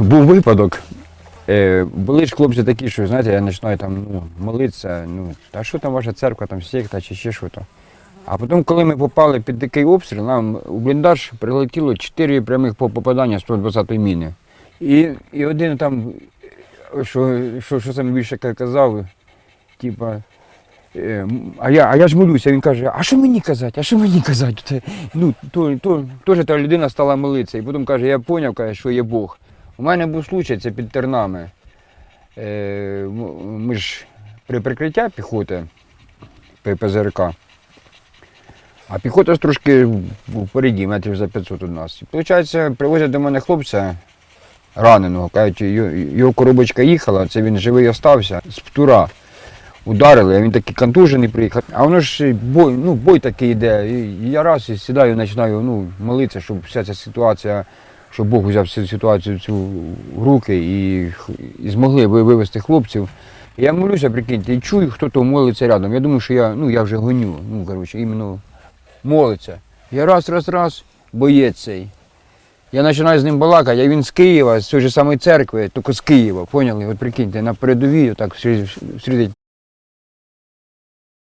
Був випадок. Е, були ж хлопці такі, що знаєте, я починаю там ну, молитися, ну, та що там ваша церква, там секта чи ще що то. А потім, коли ми попали під такий обстріл, нам у бліндаж прилетіло 4 прямих попадання 120-ї міни. І, і один там, що, що, що саме більше казав, типа, е, а я, а я ж молюся, він каже, а що мені казати, а що мені казати? Ну, то, то, теж та людина стала молитися. І потім каже, я зрозумів, що є Бог. У мене був случай, це під Тернами. Е, ми ж при прикриття піхоти ПЗРК. А піхота трошки впереді, метрів за 500 від нас. І, виходить, привозять до мене хлопця раненого. Кажуть, його коробочка їхала, це він живий остався з птура. Ударили, а він такий контужений приїхав. А воно ж бой, ну, бой такий йде. І я раз і сідаю, починаю ну, молитися, щоб вся ця ситуація, щоб Бог взяв всю ситуацію цю в руки і, і змогли ви- вивести хлопців. Я молюся, прикиньте, і чую, хто то молиться рядом. Я думаю, що я, ну, я вже гоню. Ну, коротше, іменно молиться. Я раз, раз, раз, боєць цей. Я починаю з ним балакати, а він з Києва, з цієї самої церкви, тільки з Києва, поняли? От прикиньте, на передовій, всеред- всередині